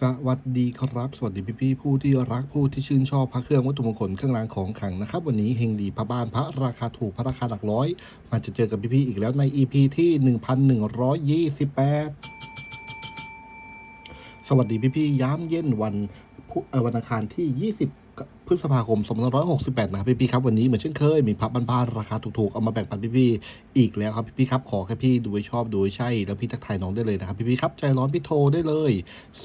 สวัสดีครับ สวัสดีพี่พี่ผู้ที่รักผู้ที่ชื่นชอบพระเครื่องวัตถุมงคลเครื่องรางของขลังนะครับ วันนี้เฮงดีพระบ้านพระราคาถูกพระราคาหลักร้อยมาจะเจอกับพี่พี่อีกแล้วใน EP ที่ 1128 สวัสดีพี่พี่ย้ำเย็นวันวันอังคารที่ 20 พฤษภาคม 2568 นะครับพี่ๆครับ วันนี้เหมือนเช่นเคย มีพับบ้านๆราคาถูกๆ เอามาแบ่งปันพี่ๆอีกแล้วครับพี่ๆครับ ขอแค่พี่ดูให้ชอบดูให้ใช่ แล้วพี่ทักทายน้องได้เลยนะครับพี่ๆครับ ใจร้อนพี่โทรได้เลย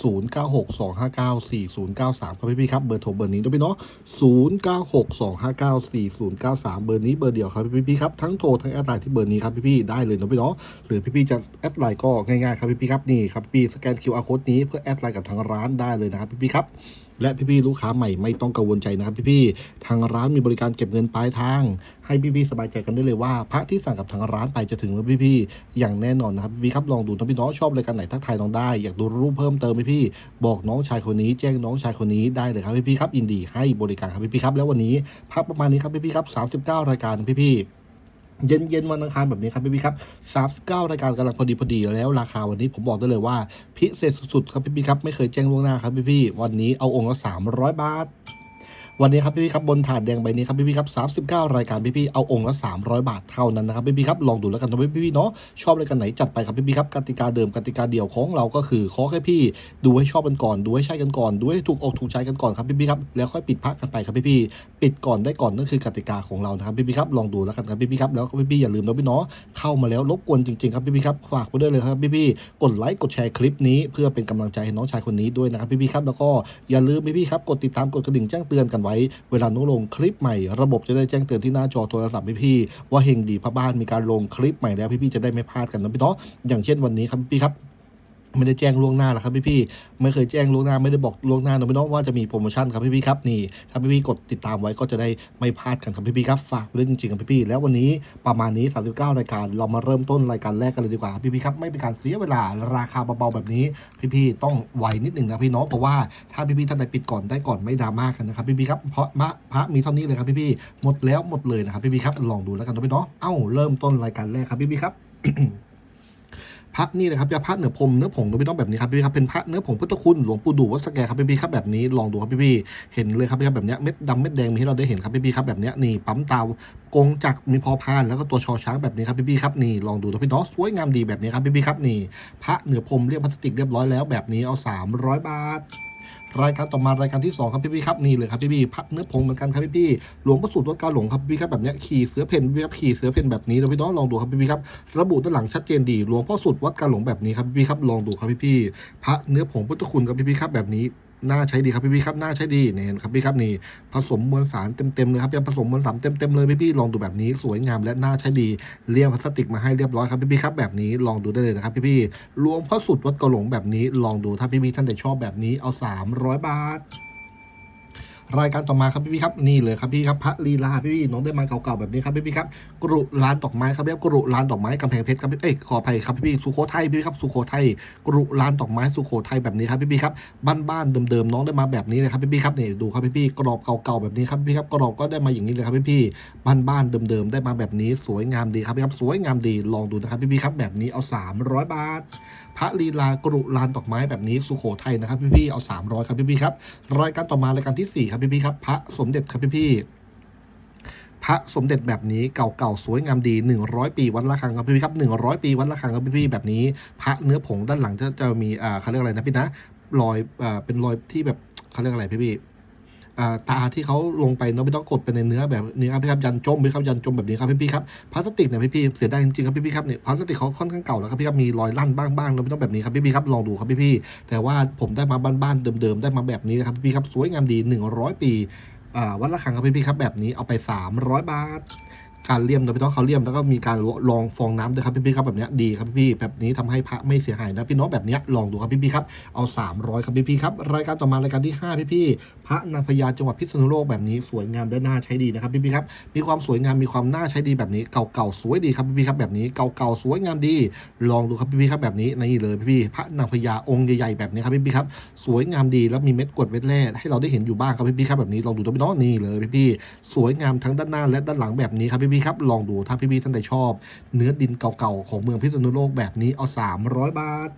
0962594093 ครับพี่ๆครับ เบอร์โทรเบอร์นี้ด้วยพี่เนาะ0962594093 เบอร์นี้เบอร์เดียวครับพี่ๆครับ ทั้งโทรทั้งแอดไลน์ที่เบอร์นี้ครับพี่ๆได้เลยเนาะพี่เนาะ หรือพี่ๆจะแอดไลน์ก็ง่ายๆครับพี่ๆครับนี่ครับพี่สแกน QR code นี้เพื่อแอดไลน์กับทางร้านได้เลยนะครับพี่ๆครับ และพี่ๆลูกค้าใหม่ไม่ต้องกังวลใจนะครับพี่ๆทางร้านมีบริการเก็บเงินปลายทาง ให้พี่ๆสบายใจกันได้เลยว่า พระที่สั่งกับทางร้านไปจะถึงมือพี่ๆอย่างแน่นอนนะครับพี่ๆครับลองดูนะพี่น้องชอบรายการไหนทักทายน้องได้อยากดูรูปเพิ่มเติมไหมพี่บอกน้องชายคนนี้ แจ้งน้องชายคนนี้ได้เลยครับพี่ๆครับยินดีให้บริการครับพี่ๆครับแล้ววันนี้พักประมาณนี้ครับพี่ๆครับ39 รายการพี่ๆ เย็นเย็นๆวันอังคารแบบนี้ครับพี่พี่ครับ39รายการกำลังพอดีพอดีแล้วราคาวันนี้ผมบอกได้เลยว่าพิเศษสุดๆครับพี่พี่ครับไม่เคยแจ้งล่วงหน้าครับพี่พี่วันนี้เอาองค์ละ300บาท วันนี้ครับพี่พี่ๆครับบนถาดแดงใบนี้ครับพี่พี่ๆครับ39รายการพี่พี่ๆเอาองค์ละ300บาทเท่านั้นนะครับพี่พี่ๆครับลองดูแล้วกันนะพี่พี่ๆเนาะชอบรายการไหนจัดไปครับพี่พี่ๆครับกติกาเดิมกติกาเดียวของเราก็คือขอแค่พี่ดูให้ชอบกันก่อนดูให้ใช่กันก่อนดูให้ถูกอกถูกใจกันก่อนครับพี่พี่ๆครับแล้วค่อยปิดพักกันไปครับพี่พี่ๆปิดก่อนได้ก่อนนั่นคือกติกาของเรานะครับพี่พี่ๆครับลองดูแล้วกันครับพี่พี่ๆครับแล้วพี่พี่ๆอย่าลืมนะพี่เนาะเข้ามาแล้วรบกวนจริงๆครับพี่พี่ๆครับฝากไว้ด้วยเลยครับพี่พี่ๆกดไลค์กดแชร์คลิปนี้เพื่อเป็นกำลังใจให้น้องชายคนนี้ด้วยนะครับพี่พี่ๆครับแล้วก็อย่าลืมพี่พี่ๆครับกดติดตามกดกระดิ่งแจ้งเตือนกันไว้ เวลาน้องลงคลิปใหม่ระบบจะได้แจ้งเตือนที่หน้าจอโทรศัพท์พี่พี่ๆว่าเฮงดีพระบ้านมีการลงคลิปใหม่แล้วพี่พี่ๆจะได้ไม่พลาดกันนะพี่เนาะอย่างเช่นวันนี้ครับพี่ครับ ไม่ได้แจ้งล่วงหน้าหรอกครับพี่ๆไม่เคยแจ้งล่วงหน้าไม่ได้บอกล่วงหน้านะพี่น้องว่าจะมีโปรโมชั่นครับพี่ๆครับนี่ถ้าพี่ๆกดติดตามไว้ก็จะได้ไม่พลาดกันครับพี่ๆครับฝากไว้ด้วยจริงๆครับพี่ๆแล้ววันนี้ประมาณนี้ 39 รายการเรามาเริ่มต้นรายการแรกกันเลยดีกว่าครับพี่ครับไม่เป็นการเสียเวลาราคาเบาๆแบบนี้ พี่ๆต้องไวนิดหนึ่งนะพี่น้องเพราะว่าถ้าพี่ๆท่านใดปิดก่อนได้ก่อนไม่ดราม่ากันนะครับพี่ๆครับเพราะมะพระมีเท่านี้เลยครับพี่ๆหมดแล้วหมดเลยนะครับพี่ๆครับลองดูแล้วกันนะพี่น้องเอ้าเริ่มต้นรายการแรกครับพี่ๆครับ พระนี่นะครับยาพระเนื้อพรมเนื้อผงตัวพี่ต้องแบบนี้ครับพี่ครับเป็นพระเนื้อผงพุทธคุณหลวงปู่ดูวัดสแกครับพี่ครับแบบนี้ลองดูครับพี่เห็นเลยครับพี่ครับแบบเนี้ยเม็ดดำเม็ดแดงมีให้เราได้เห็นครับพี่ครับแบบเนี้ยนี่ปั๊มตากงจักรมีพอพานแล้วก็ตัวชอช้างแบบนี้ครับพี่ครับนี่ลองดูตัวพี่น้องสวยงามดีแบบนี้ครับพี่ครับนี่พระเนื้อพรมเรียบพลาสติกเรียบร้อยแล้วแบบนี้เอา 300 บาท รายการต่อมารายการที่2ครับพี่พี่ครับนี่เลยครับพี่พี่พระเนื้อผงเหมือนกันครับพี่พี่หลวงประสูตรวัดกาหลงครับพี่ครับแบบนี้ขี่เสือเพ่นพี่ครับขี่เสือเพ่นแบบนี้นะพี่น้องลองดูครับพี่พี่ครับระบุด้านหลังชัดเจนดีหลวงพ่อสุดวัดกาหลงแบบนี้ครับพี่พี่ครับลองดูครับพี่พี่พระเนื้อผงพุทธคุณครับพี่พี่ครับแบบนี้ น่าใช้ดีครับพี่พี่ครับน่าใช้ดีเนี่ยครับพี่ครับนี่ผสมมวลสารเต็มๆเลยครับยังผสมมวลสารเต็มๆเลยพี่พี่ลองดูแบบนี้สวยงามและน่าใช้ดีเลี่ยงพลาสติกมาให้เรียบร้อยครับพี่พี่ครับแบบนี้ลองดูได้เลยนะครับพี่พี่รวมพระสุดวัดกะหลงแบบนี้ลองดูถ้าพี่พี่ท่านใดชอบแบบนี้เอา 300 บาท รายการต่อมาครับพี่พี่ครับนี่เลยครับพี่ครับพระลีลาพี่พี่น้องได้มาเก่าๆแบบนี้ครับพี่พี่ครับกรุลานดอกไม้ครับพี่ครับกรุลานดอกไม้กำแพงเพชรครับพี่เอ้ยขออภัยครับพี่พี่สุโขทัยพี่พี่ครับสุโขทัยกรุลานดอกไม้สุโขทัยแบบนี้ครับพี่พี่ครับบ้านๆเดิมๆน้องได้มาแบบนี้เลยครับพี่พี่ครับนี่ดูครับพี่พี่กรอบเก่าๆแบบนี้ครับพี่ครับกรอบก็ได้มาอย่างนี้เลยครับพี่พี่บ้านๆเดิมๆได้มาแบบนี้สวยงามดีครับพี่ครับสวยงามดีลองดูนะครับพี่พี่ครับแบบนี้เอา 300 บาท พระลีลากรุลานดอกไม้แบบนี้สุโขทัยนะครับพี่ๆเอา 300 ครับพี่ๆครับรายการต่อมารายการทีสี่4 ครับพี่ๆครับพระสมเด็จครับพี่ๆพระสมเด็จแบบนี้เก่าๆสวยงามดี 100 ปีวัดละคังครับพี่ๆครับ100 ปีวัดละคังครับพี่ๆแบบนี้ พระเนื้อผงด้านหลังจะจะมีอ่าเขาเรียกอะไรนะพี่นะรอยอ่าเป็นรอยที่แบบเขาเรียกอะไรพี่ๆอ่ ตาที่เขาลงไปเนาะไม่ต้องกดไปในเนื้อแบบนี้ครับพี่ครับยันจมพี่ครับยันจมแบบนี้ครับพี่พี่ครับพลาสติกเนี่ยพี่พี่เสียดายจริงๆครับพี่พี่ครับเนี่ยพลาสติกเขาค่อนข้างเก่าแล้วครับพี่ครับมีรอยลั่นบ้างๆเนาะไม่ต้องแบบนี้ครับพี่พี่ครับลองดูครับพี่พี่แต่ว่าผมได้มาบ้านๆเดิมๆได้มาแบบนี้นะครับพี่พี่ครับสวยงามดี 100 ปีอ่าวัดละคังครับพี่พี่ครับแบบนี้เอาไป 300 บาท การเลี่ยมโดยพี่น้องเขาเลี่ยมแล้วก็มีการลองฟองน้ำด้วยครับพี่ๆครับแบบนี้ดีครับพี่ๆแบบนี้ทำให้พระไม่เสียหายนะพี่น้องแบบนี้ลองดูครับพี่ๆครับเอา 300 ครับพี่ๆครับรายการต่อมารายการที่ 5 พี่ๆพระนางพญาจังหวัดพิษณุโลกแบบนี้สวยงามและน่าใช้ดีนะครับพี่ๆครับมีความสวยงามมีความน่าใช้ดีแบบนี้เก่าๆสวยดีครับพี่ๆครับแบบนี้เก่าๆสวยงามดี ลองดูครับพี่ๆครับแบบนี้นี่เลยพี่ๆพระนางพญาองค์ใหญ่ๆแบบนี้ครับพี่ๆครับสวยงามดีแล้วมีเม็ดกรวดเม็ดแร่ให้เราได้เห็นอยู่บ้างครับพี่ๆครับแบบนี้ลองดูตัวพี่น้องนี่เลยพี่ๆสวยงามทั้งด้านหน้าและด้านหลังแบบนี้ครับพี่ๆครับ ลองดูถ้าพี่ๆท่านใดชอบ เนื้อดินเก่าๆ ของเมืองพิษณุโลกแบบนี้เอา 300 บาท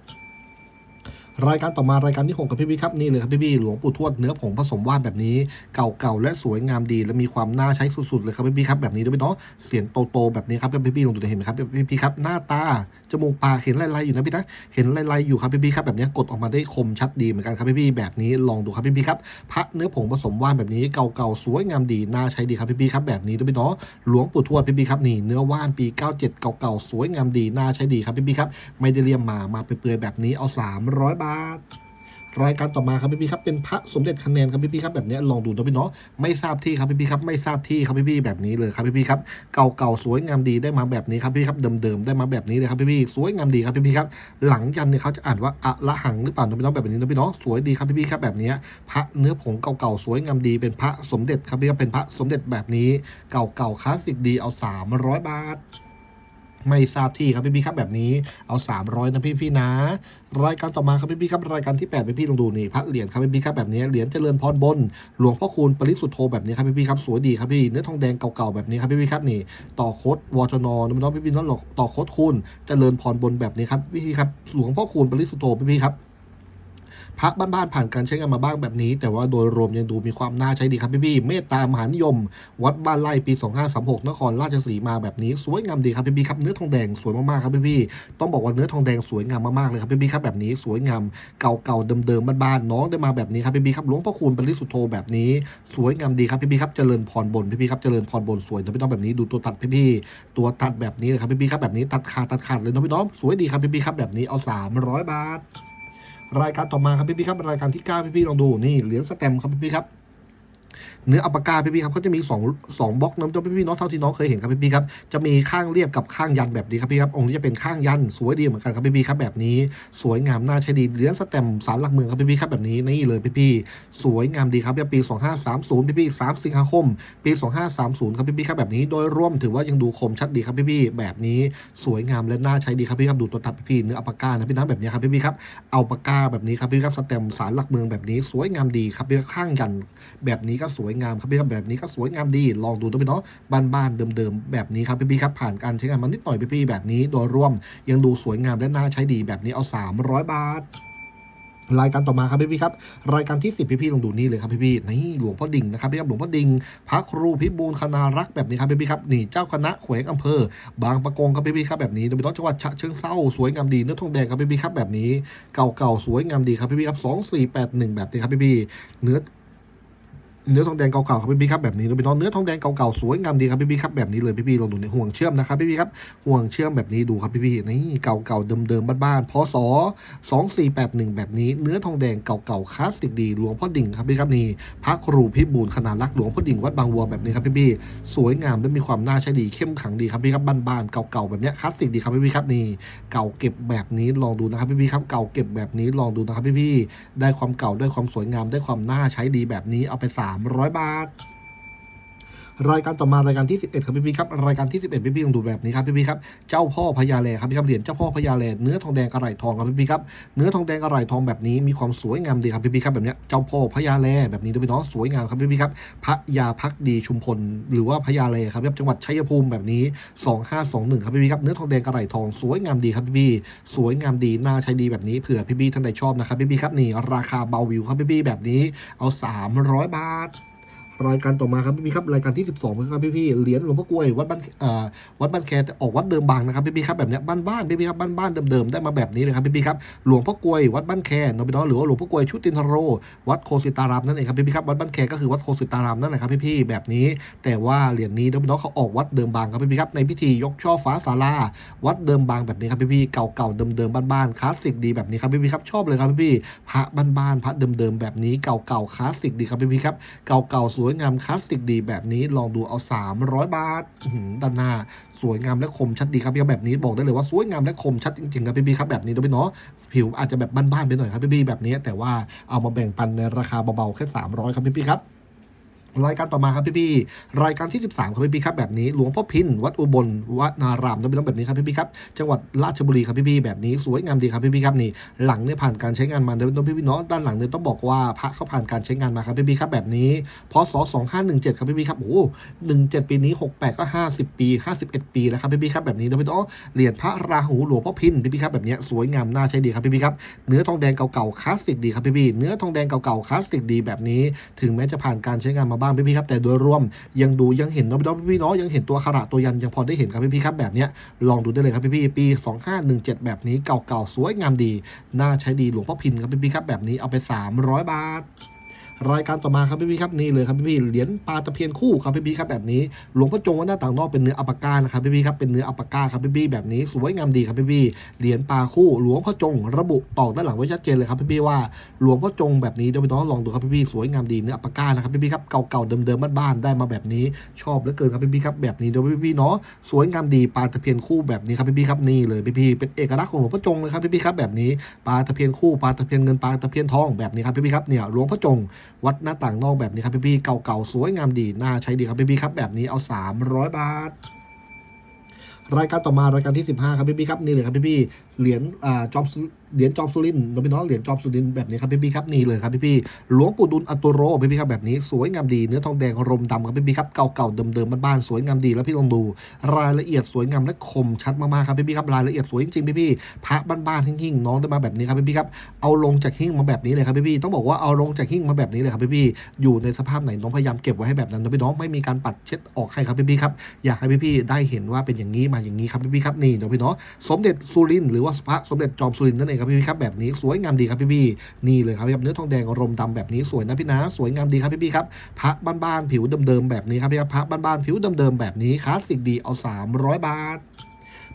รายการต่อมารายการที่หกกับพี่พี่ครับนี่เลยครับพี่พี่หลวงปู่ทวดเนื้อผงผสมว่านแบบนี้เก่าๆและสวยงามดี และมีความน่าใช้สุดๆเลยครับพี่พี่ครับแบบนี้ด้วยเนาะเสียงโตๆแบบนี้ครับพี่พี่ลองดูเห็นไหมครับพี่พี่ครับหน้าตาจมูกปากเห็นลายๆอยู่นะพี่นะเห็นลายๆอยู่ครับพี่พี่ครับแบบนี้กดออกมาได้คมชัดดีเหมือนกันครับพี่พี่แบบนี้ลองดูครับพี่พี่ครับพระเนื้อผงผสมว่านแบบนี้เก่าๆสวยงามดีน่าใช้ดีครับพี่พี่ครับแบบนี้ด้วยเนาะหลวงปู่ทวดพี่พี่ครับนี่เนื้อว่านปี 97 เก่าๆสวยงามดีน่าใช้ดีครับพี่พี่ครับไม่ได้เลี่ยมมามาเปื่อยๆแบบนี้เอา 300 บาทรายการต่อมาครับพี่พี่ครับเป็นพระสมเด็จคะแนนครับพี่พี่ครับแบบนี้ลองดูนะพี่เนาะไม่ทราบที่ครับพี่พี่ครับไม่ทราบที่ครับพี่พี่แบบนี้เลยครับพี่พี่ครับเก่าๆสวยงามดีได้มาแบบนี้ครับพี่ครับเดิมๆได้มาแบบนี้เลยครับพี่พี่สวยงามดีครับพี่พี่ครับหลังยันเนี่ยเขาจะอ่านว่าอะละหังหรือเปล่านะพี่เน้องแบบนี้นะพี่เนาะสวยดีครับพี่พี่ครับแบบนี้พระเนื้อผงเก่าๆสวยงามดีเป็นพระสมเด็จครับพี่ครับเป็นพระสมเด็จแบบนี้เก่าๆคลาสสิกดีเอา 300 บาท ไม่ทราบที่ครับพี่พี่ครับแบบนี้เอา 300นะพี่พี่นะ รายการต่อมาครับพี่พี่ครับรายการที่8พี่พี่ลองดูนี่พระเหรียญครับพี่พี่ครับแบบนี้เหรียญเจริญพรบน หลวงพ่อคูณปริสุทธโธแบบนี้ครับพี่พี่ครับสวยดีครับพี่เนื้อทองแดงเก่าๆแบบนี้ครับพี่พี่ครับนี่ต่อโคดวจนน้องพี่พี่น้องหลอกต่อโคดคูณเจริญพรบนแบบนี้ครับพี่พี่ครับหลวงพ่อคูณปริสุทธโธพี่พี่ครับ พระบ้านๆผ่านการใช้งานมาบ้างแบบนี้ แต่ว่าโดยรวมยังดูมีความน่าใช้ดีครับพี่ๆเมตตามหานิยม วัดบ้านไร่ปี 2536 นครราชสีมาแบบนี้ สวยงามดีครับพี่ๆครับเนื้อทองแดงสวยมากๆครับพี่ๆต้องบอกว่าเนื้อทองแดงสวยงามมากๆเลยครับพี่ๆครับแบบนี้สวยงามเก่าๆเดิมๆบ้านๆน้องได้มาแบบนี้ครับพี่ๆครับหลวงพ่อคูณปริสุทโธแบบนี้ สวยงามดีครับพี่ๆครับเจริญพรบนพี่ๆครับเจริญพรบนสวยนะพี่น้องแบบนี้ดูตัวตัดพี่ๆตัวตัดแบบนี้เลยครับพี่ๆครับแบบนี้ตัดขาดตัดขาดเลยนะพี่น้องสวยดีครับพี่ๆครับแบบนี้เอา 300 บาท รายการต่อมาครับพี่พี่ครับรายการที่9พี่พี่ลองดูนี่เหรียญสแตมป์ครับพี่พี่ครับ เนื้ออัปปากาพี่พี่ครับเขาจะมี2 2บล็อกน้ำจพี่พี่น้องเท่าที่น้องเคยเห็นครับพี่พี่ครับจะมีข้างเรียบกับข้างยันแบบนี้ครับพี่ครับองค์นี้จะเป็นข้างยันสวยดีเหมือนกันครับพี่พี่ครับแบบนี้สวยงามน่าใช้ดีเหรียญสแตมสารหลักเมืองครับพี่พี่ครับแบบนี้นี่เลยพี่พี่สวยงามดีครับปี 2530 พี่พี่3สิงหาคม ปี 2530 ครับพี่พี่ครับแบบนี้โดยรวมถือว่ายังดูคมชัดดีครับพี่พี่แบบนี้สวยงามและน่าใช้ดีครับพี่ครับดูตัวตัดพี่พี่เนื้ออัปปากานะพี่น้ำแบบนี้ครับพี่พี่ครับเอาปากกาแบบนี้ครับพี่ครับสแตมสารหลักเมืองแบบนี้สวยงามดีครับพี่ข้างยันแบบนี้ก็สวยงามครับพี่ครับแบบนี้ก็สวยงามดี ลองดูนะพี่เนาะบ้านๆเดิมๆแบบนี้ครับพี่พี่ครับผ่านการใช้งานมานิดหน่อยพี่พี่แบบนี้โดยรวม ยังดูสวยงามและน่าใช้ดีแบบนี้เอา 300 บาทรายการต่อมาครับพี่พี่ครับ รายการที่ 10 พี่พี่ลองดูนี่เลยครับพี่พี่นี่หลวงพ่อดิ่งนะครับพี่ครับหลวงพ่อดิ่งพระครูพิบูลคณารักษ์แบบนี้ครับพี่พี่ครับนี่เจ้าคณะแขวงอำเภอ บางปะกงครับพี่พี่ครับแบบนี้โดยเฉพาะจังหวัดฉะเชิงเทราสวยงามดีเนื้อทองแดงครับพี่พี่ครับแบบนี้เก่าๆสวยงามดีครับพี่พี่ครับสองสี่แปดหนึ่งแบบนี้ครับพี่พี่เนื้อ เนื้อทองแดงเก่าๆครับพี่พี่ครับแบบนี้เลยพี่น้องเนื้อทองแดงเก่าๆสวยงามดีครับพี่พี่ครับแบบนี้เลยพี่พี่ลองดูในห่วงเชื่อมนะครับพี่พี่ครับห่วงเชื่อมแบบนี้ดูครับพี่พี่นี่เก่าๆเดิมๆบ้านๆพศสองสี่แปดหนึ่งแบบนี้ เนื้อทองแดงเก่าๆคลาสสิกดีหลวงพ่อดิ่งครับพี่ครับนี่พระครูพิบูลขนาดรักหลวงพ่อดิ่งวัดบางวัวแบบนี้ครับพี่พี่สวยงามและมีความน่าใช้ดีเข้มขังดีครับพี่ครับบ้านๆเก่าๆแบบเนี้ยคลาสสิกดีครับพี่พี่ครับนี่เก่าเก็บแบบนี้ลองดูนะครับพี่พี่ครับเก่าเก็บแบบนี้ลองดูนะครับพี่พี่ได้ความเก่าได้ความสวยงามได้ความน่าใช้ดีแบบนี้เอาไป300 บาท รายการต่อมารายการที่ 11 ครับพี่พี่ครับรายการที่ 11พี่พี่ลองดูแบบนี้ครับพี่พี่ครับเจ้าพ่อพญาแลครับพี่ครับเหรียญเจ้าพ่อพญาแลเนื้อทองแดงกระไหลทองครับพี่พี่ครับเนื้อทองแดงกระไหลทองแบบนี้มีความสวยงามดีครับพี่พี่ครับแบบเนี้ยเจ้าพ่อพญาแลแบบนี้ด้วยพี่น้องสวยงามครับพี่พี่ครับพระยาพักดีชุมพล หรือว่าพญาแลครับพี่จังหวัดชัยภูมิแบบนี้ 2521 ครับพี่พี่ครับเนื้อทองแดงกระไหลทองสวยงามดีครับพี่พี่สวยงามดีน่าใช้ดีแบบนี้เผื่อพี่พี่ท่านใดชอบนะครับพี่พี่ครับนี่ราคาเบาวิวครับพี่พี่แบบนี้เอา 300 บาท รายการต่อมาครับพี่พี่ครับรายการที่ 12ครับพี่พี่เหรียญหลวงพ่อกล้วยวัดบ้านเอ่อวัดบ้านแคแต่ออกวัดเดิมบางนะครับพี่พี่ครับแบบเนี้ยบ้านบ้านๆพี่พี่ครับบ้านบ้านๆเดิมๆได้มาแบบนี้เลยครับพี่พี่ครับหลวงพ่อกล้วยวัดบ้านแคน้องพี่น้องหรือว่าหลวงพ่อกล้วยชุตินทโร วัดโคสิตารามนั่นเองครับพี่พี่ครับวัดบ้านแคก็คือวัดโคสิตารามนั่นแหละครับพี่พี่แบบนี้ แต่ว่าเหรียญนี้น้องพี่น้องเขาออกวัดเดิมบางครับพี่พี่ครับในพิธียกช่อฟ้าศาลาวัดเดิมบางแบบนี้ครับพี่พี่เก่าๆเดิมๆบ้านๆคลาสสิกดีแบบนี้ครับพี่พี่ครับชอบเลยครับพี่พี่พระบ้านๆพระเดิมๆแบบนี้เก่าๆคลาสสิกดีครับพี่พี่ครับเก่าๆสวยยงามคลาสสิกดีแบบนี้ลองดูเอา 300 บาทด้านหน้าสวยงามและคมชัดดีครับพี่แบบนี้บอกได้เลยว่าสวยงามและคมชัดจริงๆครับพี่พีครับแบบนี้ด้วยเนาะผิวอาจจะแบบบ้านๆไปหน่อยครับพี่พีแบบนี้ แต่ว่าเอามาแบ่งปันในราคาเบาๆแค่ 300 ครับพี่พีครับ รายการต่อมาครับพี่พี่รายการที่ 13ครับพี่พี่ครับแบบนี้หลวงพ่อพินวัดอุบลวนารามต้องเป็นแบบนี้ครับพี่พี่ครับจังหวัดราชบุรีครับพี่พี่แบบนี้สวยงามดีครับพี่พี่ครับนี่หลังเนี่ยผ่านการใช้งานมาเดี๋ยวต้องพี่พี่เนาะด้านหลังเนี่ยต้องบอกว่าพระเขาผ่านการใช้งานมาครับพี่พี่ครับแบบนี้พศ2517ครับพี่พี่ครับโอ้โห17ปีนี้ 68 ก็ 50 ปี 51 ปีแล้วครับพี่พี่ครับแบบนี้เดี๋ยวพี่เนาะเหรียญพระราหูหลวงพ่อพินพี่พี่ครับแบบนี้สวยงามน่าใช้ดีครับพี่พี่ครับเนื้อทองแดงเก่าๆคลาสสิกดีครับพี่พี่เนื้อทองแดงเก่าๆคลาสสิกดีแบบนี้ ถึงแม้จะผ่านการใช้งานมาบ้างพี่ๆครับแต่โดยรวมยังดูยังเห็นเนาะพี่น้องพี่ๆเนาะยังเห็นตัวขราตัวยันยังพอได้เห็นครับพี่ๆครับแบบเนี้ยลองดูได้เลยครับพี่ๆปี 2517 แบบนี้เก่าๆสวยงามดี น่าใช้ดีหลวงพ่อพินครับพี่ๆครับแบบนี้เอาไป 300 บาท รายการต่อมาครับพี่พี่ครับนี่เลยครับพี่พี่เหรียญปลาตะเพียนคู่ครับพี่พี่ครับแบบนี้หลวงพ่อจงวัดหน้าต่างนอกเป็นเนื้ออัปปาก้านะครับพี่พี่ครับเป็นเนื้ออัปปาก้าครับพี่พี่แบบนี้สวยงามดีครับพี่พี่เหรียญปลาคู่หลวงพ่อจง ระบุตอกด้านหลังไว้ชัดเจนเลยครับพี่พี่ว่าหลวงพ่อจงแบบนี้เดี๋ยวพี่น้องลองดูครับพี่พี่สวยงามดีเนื้ออัปปาก้านะครับพี่พี่ครับเก่าๆเดิมๆบ้านๆได้มาแบบนี้ชอบเหลือเกินครับพี่พี่ครับแบบนี้เดี๋ยวพี่พี่เนาะสวยงามดีปลาตะเพียนคู่แบบนี้ครับพี่พี่ครับนี่เลยพี่พี่เป็นเอกลักษณ์ของหลวงพ่อจงเลยครับพี่พี่ครับแบบนี้ปลาตะเพียนคู่ปลาตะเพียนเงินปลาตะเพียนทองแบบนี้ครับพี่พี่ครับเนี่ยหลวงพ่อจงวัดหน้าต่างนอกแบบนี้ครับพี่ๆเก่าๆสวยงามดีน่าใช้ดีครับพี่ๆครับแบบนี้เอา 300 บาทรายการต่อมารายการที่ 15 ครับพี่ๆครับนี่เลยครับพี่ๆ เหรียญอ่าจอมเหรียญจอมสุรินทร์เราพี่น้องเหรียญจอมสุรินแบบนี้ครับพี่ๆครับนี่เลยครับพี่ๆหลวงปู่ดุลอัตโตโรพี่ๆครับแบบนี้สวยงามดีเนื้อทองแดงรมดำครับพี่ๆครับเก่าๆเดิมๆบ้านๆสวยงามดีแล้วพี่ลองดูรายละเอียดสวยงามและคมชัดมากๆครับพี่ๆครับรายละเอียดสวยจริงๆพี่ๆพระบ้านๆหิ่งๆน้องได้มาแบบนี้ครับพี่ๆครับเอาลงจากหิ่งมาแบบนี้เลยครับพี่ๆต้องบอกว่าเอาลงจากหิ่งมาแบบนี้เลยครับพี่ๆอยู่ในสภาพไหนน้องพยายามเก็บไว้ให้แบบนั้นนะพี่น้องไม่มีการปัดเช็ดออกให้ครับพี่ๆครับอยากให้พี่ๆได้เห็นว่าเป็นอย่างนี้มาอย่างนี้ครับพี่ๆครับนี่เดี๋ยวพี่เนาะสมเด็จสุรินหรือว่าพระสมเด็จจอมสุรินทร์นั่นเองครับพี่ๆครับแบบนี้สวยงามดีครับพี่ๆนี่เลยครับพี่ครับเนื้อทองแดงรมดำแบบนี้สวยนะพี่นะสวยงามดีครับพี่ๆครับพระบ้านๆผิวเดิมๆแบบนี้ครับพี่ครับพระบ้านๆผิวเดิมๆแบบนี้คลาสสิกดีเอา 300 บาท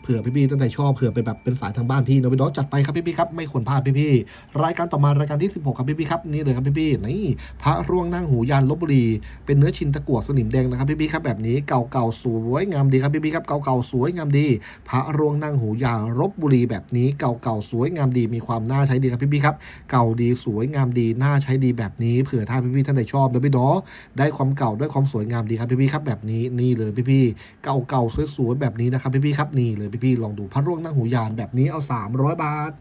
เผื่อพี่ๆตั้งแต่ชอบเผื่อเป็นแบบเป็นสายทางบ้านพี่เนาะพี่น้องจัดไปครับพี่ๆครับไม่ควรพลาดพี่ๆรายการต่อมารายการที่ 16 ครับพี่ๆครับนี่เลยครับพี่ๆนี่พระร่วงนั่งหูยานลบบุรี เป็นเนื้อชินตะกั่วสนิมแดงนะครับพี่ๆครับแบบนี้เก่าๆสวยงามดีครับพี่ๆครับเก่าๆสวยงามดี พระร่วงนั่งหูยานลบบุรีแบบนี้เก่าๆสวยงามดีมีความน่าใช้ดีครับพี่ๆครับเก่าดีสวยงามดีน่าใช้ดีแบบนี้เผื่อถ้าพี่ๆท่านใดชอบนะพี่เนาะได้ความเก่าได้ความสวยงามดีครับพี่ๆครับแบบนี้นี่เลยพี่ๆเก่าๆสวยๆแบบนี้นะครับพี่ๆครับนี่เลยพี่ๆลองดูพระร่วงนั่งหูยานแบบนี้เอา 300 บาท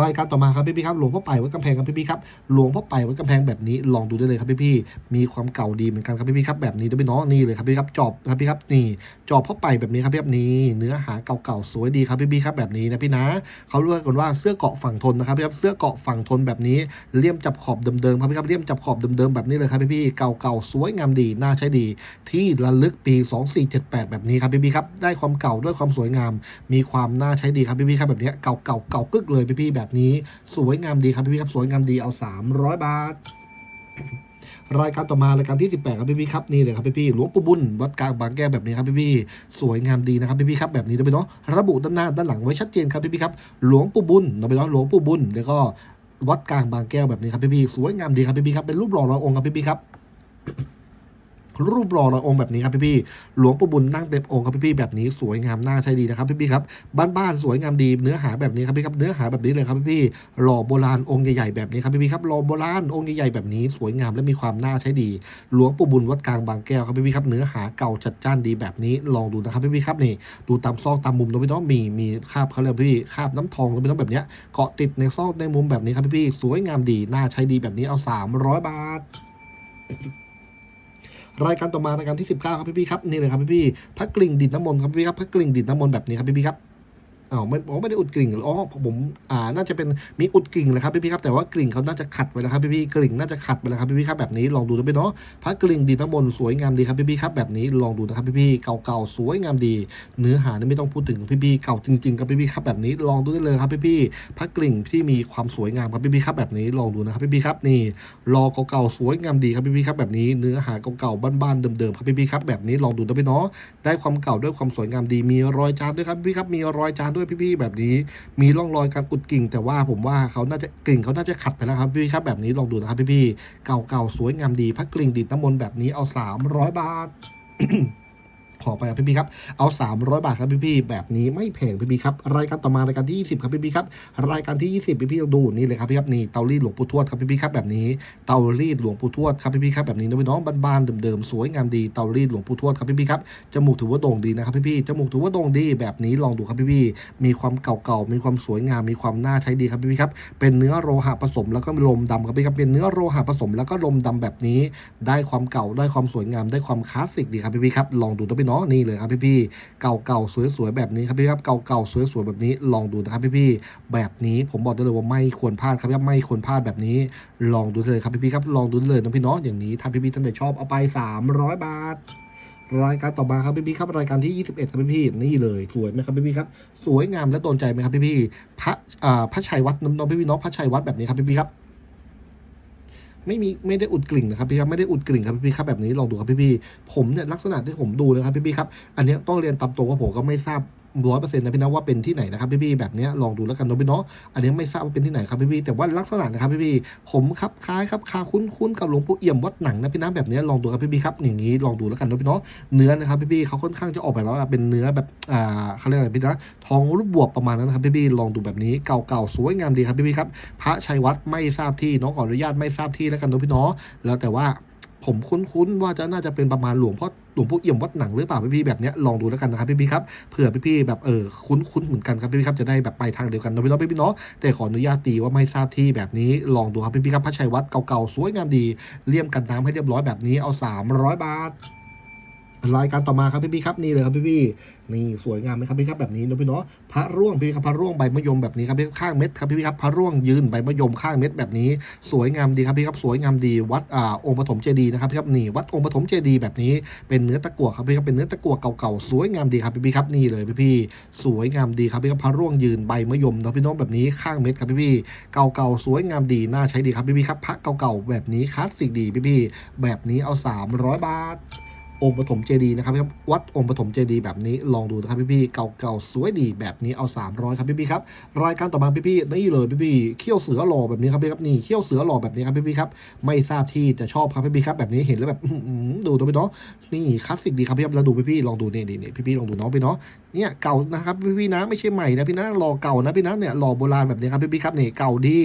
รายการต่อมาครับพี่ๆครับหลวงพ่อไปวัดกำแพงครับพี่ๆครับหลวงพ่อไปวัดกำแพงแบบนี้ลองดูได้เลยครับพี่ๆมีความเก่าดีเหมือนกันครับพี่ๆครับแบบนี้ด้วยพี่น้องนี่เลยครับพี่ครับจอบครับพี่ครับนี่จอบพ่อไปแบบนี้ครับพี่ครับนี่เนื้อหาเก่าๆสวยดีครับพี่ๆครับแบบนี้นะพี่นะเขาเรียกกันว่าเสื้อเกาะฝั่งทนนะครับพี่ครับเสื้อเกาะฝั่งทนแบบนี้เลี่ยมจับขอบเดิมๆครับพี่ครับเลี่ยมจับขอบเดิมๆแบบนี้เลยครับพี่ๆเก่าๆสวยงามดีน่าใช้ดี ที่ระลึกปี 2478 แบบนี้ครับพี่ๆครับได้ความเก่าด้วยความสวยงาม มีความน่าใช้ดีครับพี่ๆครับแบบนี้เก่าๆเก่ากึกเลยพี่ๆแบบนี้สวยงามดีครับพี่ๆครับสวยงามดีเอา 300 บาท รายการต่อมารายการที่ 18 ครับพี่ๆครับนี่เลยครับพี่ๆหลวงปู่บุญวัดกลางบางแก้วแบบนี้ครับพี่ๆสวยงามดีนะครับพี่ๆครับแบบนี้นะพี่เนาะระบุด้านหน้าด้านหลังไว้ชัดเจนครับพี่ๆครับหลวงปู่บุญนะพี่เนาะหลวงปู่บุญแล้วก็วัดกลางบางแก้วแบบนี้ครับพี่ๆสวยงามดีครับพี่ๆครับเป็นรูปหล่อระองค์ครับพี่ๆครับ รูปหล่อระองค์แบบนี้ครับพี่ๆหลวงปู่บุญนั่งเต็มองค์ครับพี่ๆแบบนี้สวยงามน่าใช้ดีนะครับพี่ๆครับบ้านๆสวยงามดีเนื้อหาแบบนี้ครับพี่ครับเนื้อหาแบบนี้เลยครับพี่ๆหล่อโบราณองค์ใหญ่ๆแบบนี้ครับพี่ๆครับหล่อโบราณองค์ใหญ่ๆแบบนี้สวยงามและมีความน่าใช้ดี หลวงปู่บุญวัดกลางบางแก้วครับพี่ๆครับเนื้อหาเก่าจัดจ้านดีแบบนี้ลองดูนะครับพี่ๆครับนี่ดูตามซอกตามมุมตรงพี่น้องมีมีคาบเขาเรียกพี่คาบน้ำทองตรงพี่น้องแบบเนี้ยเกาะติดในซอกในมุมแบบนี้ครับพี่ๆสวยงามดีน่าใช้ดีแบบนี้เอา 300 บาท รายการต่อมารายการที่ 19 ครับพี่ๆครับนี่เลยครับพี่ๆพระกลิ่งดิดน้ำมนต์ครับพี่ๆครับพระกลิ่งดิดน้ำมนต์แบบนี้ครับพี่ๆครับ อ้าวไม่อ๋อไม่ได้อุดกลิ่งเหรออ๋อผมอ่าน่าจะเป็นมีอุดกลิ่งเลยครับพี่ๆครับแต่ว่ากลิ่งเขาน่าจะขัดไปแล้วครับพี่ๆกลิ่งน่าจะขัดไปแล้วครับพี่ๆครับแบบนี้ลองดูดูไปเนาะพระกลิ่งดิดน้ำมนต์สวยงามดีครับพี่ๆครับแบบนี้ลองดูนะครับพี่ๆเก่าๆสวยงามดี เนื้อหานี่ไม่ต้องพูดถึงพี่ๆเก่าจริงๆครับพี่ๆครับแบบนี้ลองดูได้เลยครับพี่ๆพระกลิ่งที่มีความสวยงามครับพี่ๆครับแบบนี้ลองดูนะครับพี่ๆครับนี่รอเก่าๆสวยงามดีครับพี่ๆครับแบบนี้เนื้อหาเก่าๆบ้านๆเดิมๆครับพี่ๆครับแบบนี้ลองดูนะพี่เนาะได้ความเก่าด้วยความสวยงามดีมีรอยจานด้วยครับพี่ครับมีรอยจานด้วยพี่ๆแบบนี้ มีร่องรอยการกุดกิ่ง แต่ว่าผมว่าเขาน่าจะกิ่งเขาน่าจะขัดไปแล้วครับพี่ครับแบบนี้ลองดูนะครับพี่ๆเก่าๆสวยงามดีพักกลิ่งดิดน้ำมนต์แบบนี้เอา 300 บาท ขอไปครับพี่ๆครับ เอา 300 บาทครับพี่ๆแบบนี้ไม่แพงพี่ๆครับ รายการต่อมารายการที่ 20 ครับพี่ๆครับ รายการที่ 20 พี่ๆลองดูนี่เลยครับพี่ครับนี่เตารีดหลวงปู่ทวดครับพี่ๆครับแบบนี้ เตารีดหลวงปู่ทวดครับพี่ๆครับแบบนี้นะพี่น้องบ้านๆเดิมๆสวยงามดีเตารีดหลวงปู่ทวดครับพี่ๆครับ จมูกถือว่าโด่งดีนะครับพี่ๆจมูกถือว่าโด่งดีแบบนี้ลองดูครับพี่ๆมีความเก่าๆมีความสวยงาม มีความน่าใช้ดีครับพี่ๆครับ เป็นเนื้อโลหะผสมแล้วก็ลมดำครับพี่ครับเป็นเนื้อโลหะผสมแล้วก็ลมดำแบบนี้ ได้ความเก่าได้ความสวยงามได้ความคลาสสิกดีครับพี่ๆครับลองดูนะพี่น้องนี่เลยครับพี่ๆเก่าๆสวยๆแบบนี้ครับพี่ครับเก่าๆสวยๆแบบนี้ลองดูนะครับพี่ๆแบบนี้ผมบอกได้เลยว่าไม่ควรพลาดครับพี่ครับไม่ควรพลาดแบบนี้ ลองดูเลยครับพี่ๆครับลองดูเลยนะพี่น้องอย่างนี้ถ้าพี่ๆท่านใดชอบเอาไป 300 บาทรายการต่อมาครับพี่ๆครับรายการที่ 21ครับพี่ๆนี่เลยสวยไหมครับพี่ๆครับสวยงามและโดนใจไหมครับพี่ๆพระอ่าพระชัยวัดน้องพี่ๆน้องพระชัยวัดแบบนี้ครับพี่ๆครับ ไม่มีไม่ได้อุดกลิ่งนะครับพี่ครับไม่ได้อุดกลิ่งครับพี่ครับแบบนี้ลองดูครับพี่ๆผมเนี่ยลักษณะที่ผมดูนะครับพี่ๆครับอันนี้ต้องเรียนตามตรงว่าผมก็ไม่ทราบ ร้อยเปอร์เซ็นต์นะพี่นะว่าเป็นที่ไหนนะครับพี่ๆแบบนี้ลองดูแล้วกันเนาะพี่เนาะอันนี้ไม่ทราบว่าเป็นที่ไหนครับพี่ๆแต่ว่าลักษณะนะครับพี่ๆผมครับคล้ายครับคาคุ้นๆกับหลวงปู่เอี่ยมวัดหนังนะพี่นะแบบนี้ลองดูครับพี่ๆครับอย่างนี้ลองดูแล้วกันเนาะพี่เนาะเนื้อนะครับพี่ๆเขาค่อนข้างจะออกแบบว่าเป็นเนื้อแบบอ่าเขาเรียกอะไรพี่นะทองรูปบวบประมาณนั้นนะครับพี่ๆลองดูแบบนี้เก่าๆสวยงามดีครับพี่ๆครับพระชัยวัดไม่ทราบที่น้องขออนุญาตไม่ทราบที่แล้วกันเนาะพี่เนาะแล้วแต่ว่า ผมคุ้นๆว่าจะน่าจะเป็นประมาณหลวงพ่อหลวงพ่อเอี่ยมวัดหนังหรือเปล่าพี่ๆแบบเนี้ยลองดูแล้วกันนะครับพี่ๆครับเผื่อพี่ๆแบบเออคุ้นๆเหมือนกันครับพี่ๆครับจะได้แบบไปทางเดียวกันนะพี่น้องพี่ๆเนาะแต่ขออนุญาตตีว่าไม่ทราบที่แบบนี้ลองดูครับพี่ๆครับพระชัยวัดเก่าๆสวยงามดีเลี่ยมกันน้ำให้เรียบร้อยแบบนี้เอา 300 บาท รายการต่อมาครับพี่ๆครับนี่เลยครับพี่ๆนี่สวยงามไหมครับพี่ครับแบบนี้นะพี่เนาะพระร่วงพี่ครับพระร่วงใบมะยมแบบนี้ครับพี่ข้างเม็ดครับพี่พี่ครับพระร่วงยืนใบมะยมข้างเม็ดแบบนี้ สวยงามดีครับพี่ครับสวยงามดีวัดอ่าองค์ปฐมเจดีย์นะครับพี่ครับนี่วัดองค์ปฐมเจดีย์แบบนี้เป็นเนื้อตะกั่วครับพี่ครับเป็นเนื้อตะกั่วเก่าๆสวยงามดีครับพี่ๆครับนี่เลยพี่ๆสวยงามดีครับพี่ครับพระร่วงยืนใบมะยมนะพี่น้องแบบนี้ข้างเม็ดครับพี่ๆเก่าๆสวยงามดีน่าใช้ดีครับพี่ๆครับพระเก่าๆแบบนี้คลาสสิกดีพี่ๆแบบนี้เอา 300 บาท องค์ปฐมเจดีย์นะครับพี่ครับวัดองค์ปฐมเจดีย์แบบนี้ลองดูนะครับพี่ๆเก่าๆสวยดีแบบนี้เอา 300 ครับพี่ๆครับรายการต่อมาพี่ๆนี่เลยพี่ๆเขี้ยวเสือหล่อแบบนี้ครับพี่ครับนี่เขี้ยวเสือหล่อแบบนี้ครับพี่ๆครับไม่ทราบที่แต่ชอบครับพี่ๆครับแบบนี้เห็นแล้วแบบดูตัวพี่เนาะนี่คลาสสิกดีครับพี่ครับแล้วดูพี่ๆลองดูนี่นี่พี่ๆลองดูเนาะพี่เนาะเนี่ยเก่านะครับพี่ๆนะไม่ใช่ใหม่นะพี่นะหล่อเก่านะพี่นะเนี่ยหล่อโบราณแบบนี้ครับพี่ๆครับนี่เก่าดี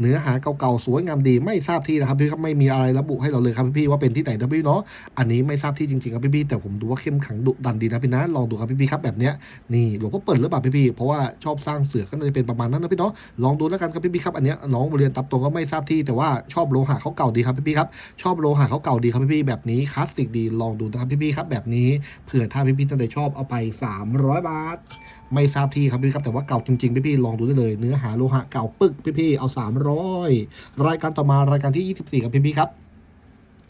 เนื้อหาเก่าๆสวยงามดีไม่ทราบที่นะครับพี่ครับไม่มีอะไรระบุให้เราเลยครับพี่ๆว่าเป็นที่ไหนนะพี่เนาะอันนี้ไม่ทราบที่จริงๆครับพี่ๆแต่ผมดูว่าเข้มขังดุดันดีนะพี่นะลองดูครับพี่ๆครับแบบเนี้ยนี่หลวงพ่อเปิดหรือเปล่าพี่ๆเพราะว่าชอบสร้างเสือก็น่าจะเป็นประมาณนั้นนะพี่เนาะลองดูแล้วกันครับพี่ๆครับอันเนี้ยน้องเรียนตับตรงก็ไม่ทราบที่แต่ว่าชอบโลหะเขาเก่าดีครับพี่ๆครับชอบโลหะเขาเก่าดีครับพี่ๆแบบนี้คลาสสิกดีลองดูนะครับพี่ๆครับแบบนี้เผื่อถ้าพี่ๆท่านใดชอบเอาไป 300 บาทไม่ทราบที่ครับพี่ครับแต่ว่าเก่าจริงๆ พี่ๆลองดูได้เลยเนื้อหาโลหะเก่าปึกพี่ๆเอา 300 รายการต่อมารายการที่ 24 ครับพี่ๆครับ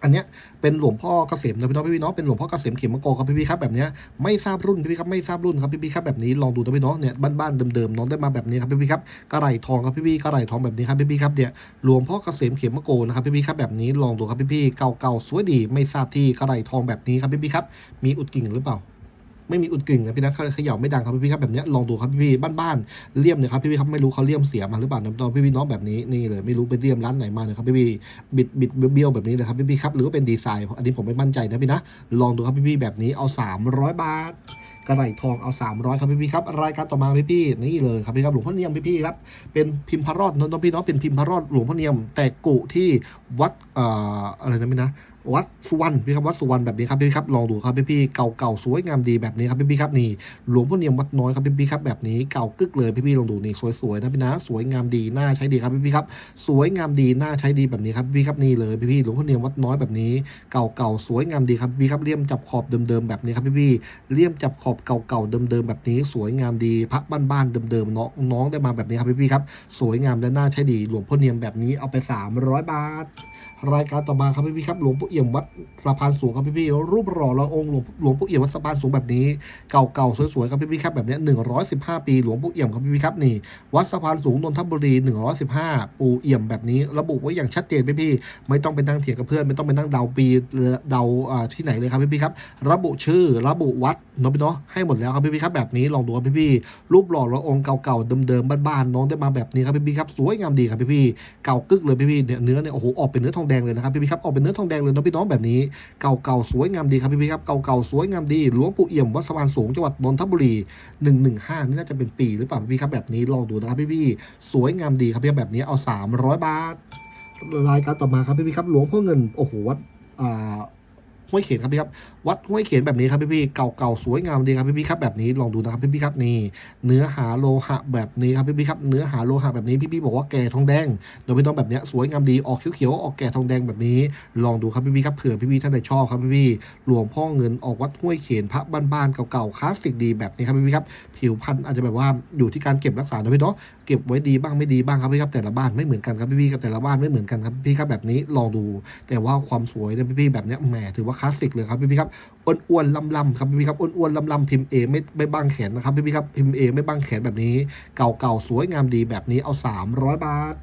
อันเนี้ยเป็นหลวงพ่อเกษมนะพี่น้องพี่พี่น้องเป็นหลวงพ่อเกษมเขมมะโกครับพี่พี่ครับแบบเนี้ยไม่ทราบรุ่นพี่พี่ครับไม่ทราบรุ่นครับพี่พี่ครับแบบนี้ลองดูนะพี่น้องเนี่ยบ้านๆเดิมๆน้องได้มาแบบนี้ครับพี่พี่ครับกระไหลทองครับพี่พี่กระไหลทองแบบนี้ครับพี่พี่ครับเนี่ยหลวงพ่อเกษมเขมมะโกนะครับพี่พี่ครับแบบนี้ลองดูครับพี่พี่เก่าๆสวยดี ไม่ทราบที่กระไหลทองแบบนี้ครับพี่พี่ครับมีอุดกิ่งหรือเปล่า ไม่มีอุดกลิ่งนะพี่นะเขย่าไม่ดังครับพี่ๆครับแบบนี้ลองดูครับพี่ๆบ้านๆเลี่ยมเนี่ยครับพี่ๆครับไม่รู้เขาเลี่ยมเสียมาหรือเปล่าตอนพี่ๆน้องแบบนี้นี่เลยไม่รู้ไปเลี่ยมร้านไหนมาเนี่ยครับพี่ๆบิดบิดเบี้ยวแบบนี้เลยครับพี่ๆครับหรือว่าเป็นดีไซน์อันนี้ผมไม่มั่นใจนะพี่นะลองดูครับพี่ๆแบบนี้เอา 300 บาทกระไหลทองเอา 300 ครับพี่ๆครับรายการต่อมาพี่ๆนี่เลยครับพี่ครับหลวงพ่อเนียมพี่ๆครับเป็นพิมพ์พระรอดน้องพี่น้องเป็นพิมพ์พระรอดหลวงพ่อเนียมแต่กุที่วัดเอ่ออะไรนะพี่นะ วัดสุวรรณพี่ครับวัดสุวรรณแบบนี้ครับพี่ครับลองดูครับพี่พี่ๆเก่าสวยงามดีแบบนี้ครับพี่พี่ครับนี่หลวงพ่อเนียมวัดน้อยครับพี่พี่ครับแบบนี้เก่ากึกเลยพี่พี่ลองดูนี่สวยๆนะพี่นะสวยงามดีน่าใช้ดีครับพี่พี่ครับสวยงามดีน่าใช้ดีแบบนี้ครับพี่ครับนี่เลยพี่พี่หลวงพ่อเนียมวัดน้อยแบบนี้เก่าๆสวยงามดีครับพี่ครับเลี่ยมจับขอบเดิมๆแบบนี้ครับพี่พี่เลี่ยมจับขอบเก่าๆเดิมๆแบบนี้ สวยงามดีพระบ้านๆเดิมๆน้องน้องได้มาแบบนี้ครับพี่พี่ครับสวยงามและน่าใช้ดีหลวงพ่อเนียมแบบนี้เอาไป 300 บาท รายการต่อมาครับพี่ๆครับหลวงปู่เอี่ยมวัดสะพานสูงครับพี่ๆรูปหล่อละองค์หลวงหลวงปู่เอี่ยมวัดสะพานสูงแบบนี้เก่าๆสวยๆครับพี่ๆครับแบบนี้หนึ่งร้อยสิบห้าปีหลวงปู่เอี่ยมครับพี่ๆครับนี่วัดสะพานสูงนนทบุรีหนึ่งร้อยสิบห้าปู่เอี่ยมแบบนี้ ระบุไว้อย่างชัดเจนพี่ๆไม่ต้องไปนั่งเถียงกับเพื่อนไม่ต้องไปนั่งเดาปีเดาที่ไหนเลยครับพี่ๆครับระบุชื่อระบุวัดเนาะพี่เนาะให้หมดแล้วครับพี่ๆครับแบบนี้ลองดูครับพี่ๆรูปหล่อละองค์เก่าๆเดิมๆบ้านๆน้องได้มาแบบนี้ครับพี่ๆครับสวยงามดีครับพี่ๆเก่ากึกเลยพี่ๆเนี่เนื้อเนี่ยโอ้โหออกเป็นเนื้อทองแดงเลยนะครับพี่พี่ครับออกเป็นเนื้อทองแดงเลยนะพี่น้องแบบนี้เก่าๆสวยงามดีครับพี่พี่ครับเก่าๆสวยงามดีหลวงปู่เอี่ยมวัดสะพานสูงจังหวัดนนทบุรี 115 นี่น่าจะเป็นปีหรือเปล่าพี่ๆครับแบบนี้ลองดูนะครับพี่พี่สวยงามดีครับพี่แบบนี้เอา 300 บาทรายการต่อมาครับพี่พี่ครับหลวงพ่อเงินโอ้โหวัดอ่า ห้วยเขนครับพี่ครับ วัดห้วยเขนแบบนี้ครับพี่ๆเก่าๆสวยงามดีครับพี่ๆครับแบบนี้ลองดูนะครับพี่ๆครับนี่เนื้อหาโลหะแบบนี้ครับพี่ๆครับเนื้อหาโลหะแบบนี้พี่ๆบอกว่าแก่ทองแดงโดยไม่ต้องแบบเนี้ยสวยงามดีออกเขียวๆออกแก่ทองแดงแบบนี้ ลองดูครับพี่ๆครับเผื่อพี่ๆท่านใดชอบครับพี่ๆหลวงพ่อเงินออกวัดห้วยเขนพระบ้านๆเก่าๆคลาสสิกดีแบบนี้ครับพี่ๆครับผิวพรรณอาจจะแบบว่าอยู่ที่การเก็บรักษานะพี่เนาะเก็บไว้ดีบ้างไม่ดีบ้างครับพี่ครับแต่ละบ้านไม่เหมือนกันครับพี่ๆครับแต่ละบ้านไม่เหมือนกันครับพี่ครับแบบนี้ลองดู แต่ว่าความสวยเนี่ยพี่ๆแบบนี้แหมถือว่าคลาสสิกเลยครับพี่ๆครับอ้วนๆลำๆครับพี่ๆครับอ้วนๆลำๆพิมพ์เอไม่ไม่บางแขนนะครับพี่ๆครับพิมพ์เอไม่บางแขนแบบนี้ เก่าๆสวยงามดีแบบนี้เอา 300 บาท